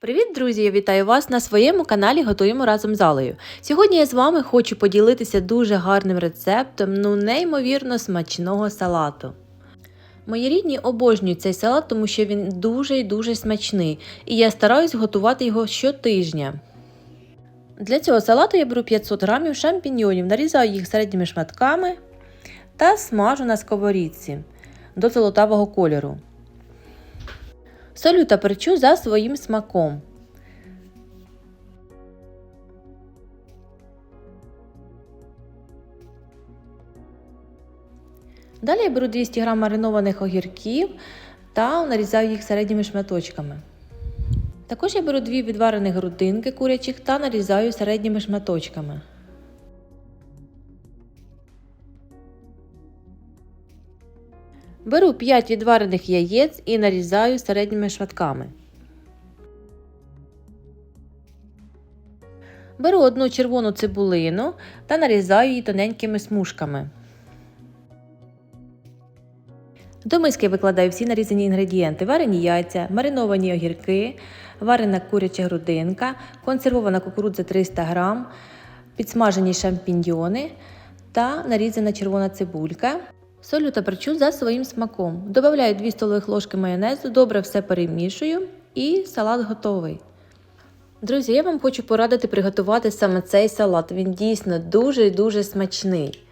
Привіт, друзі! Я вітаю вас на своєму каналі Готуємо разом з Алею. Сьогодні я з вами хочу поділитися дуже гарним рецептом, ну неймовірно смачного салату. Мої рідні обожнюють цей салат, тому що він дуже і дуже смачний, і я стараюсь готувати його щотижня. Для цього салату я беру 500 грамів шампіньйонів, нарізаю їх середніми шматками та смажу на сковорідці до золотавого кольору. Солю та перчу за своїм смаком. Далі я беру 200 г маринованих огірків та нарізаю їх середніми шматочками. Також я беру дві відварені грудинки курячих та нарізаю середніми шматочками. Беру 5 відварених яєць і нарізаю середніми шматками. Беру одну червону цибулину та нарізаю її тоненькими смужками. До миски викладаю всі нарізані інгредієнти: варені яйця, мариновані огірки, варена куряча грудинка, консервована кукурудза 300 г, підсмажені шампіньйони та нарізана червона цибулька. Солю та перчу за своїм смаком. Добавляю 2 столових ложки майонезу, добре все перемішую і салат готовий. Друзі, я вам хочу порадити приготувати саме цей салат. Він дійсно дуже і дуже смачний.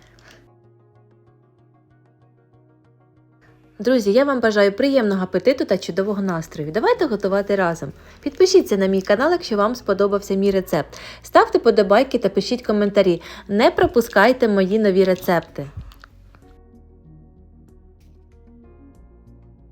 Друзі, я вам бажаю приємного апетиту та чудового настрою. Давайте готувати разом. Підпишіться на мій канал, якщо вам сподобався мій рецепт. Ставте подобайки та пишіть коментарі. Не пропускайте мої нові рецепти.